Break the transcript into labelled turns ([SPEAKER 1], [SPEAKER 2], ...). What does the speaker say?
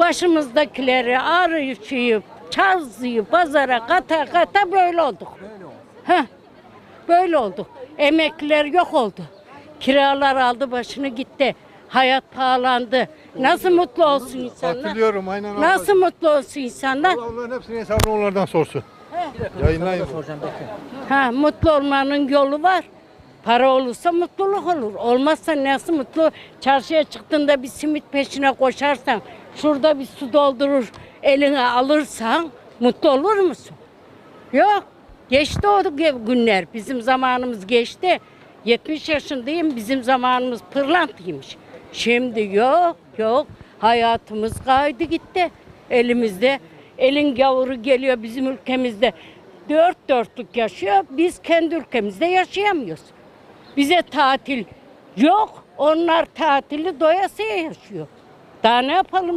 [SPEAKER 1] başımızdakileri arayışıyıp, çazıyıp, pazara kata kata böyle olduk. Heh, böyle olduk. Emekliler yok oldu. Kiralar aldı başını gitti. Hayat pahalandı. Nasıl mutlu olsun insanlar?
[SPEAKER 2] Hatırlıyorum aynen.
[SPEAKER 1] Nasıl mutlu olsun insanlar?
[SPEAKER 2] Allah onların hepsinin hesabını onlardan sorsun. Yayınlayın.
[SPEAKER 1] Ha, mutlu olmanın yolu var. Para olursa mutluluk olur. Olmazsa nasıl mutlu? Çarşıya çıktığında bir simit peşine koşarsan, şurada bir su doldurur, eline alırsan mutlu olur musun? Yok. Geçti o günler. Bizim zamanımız geçti. 70 yaşındayım. Bizim zamanımız pırlantıymış. Şimdi yok, yok. Hayatımız kaydı gitti. Elimizde. Elin gavuru geliyor bizim ülkemizde. Dört dörtlük yaşıyor. Biz kendi ülkemizde yaşayamıyoruz. Bize tatil yok. Onlar tatili doyasıya yaşıyor. Daha ne yapalım?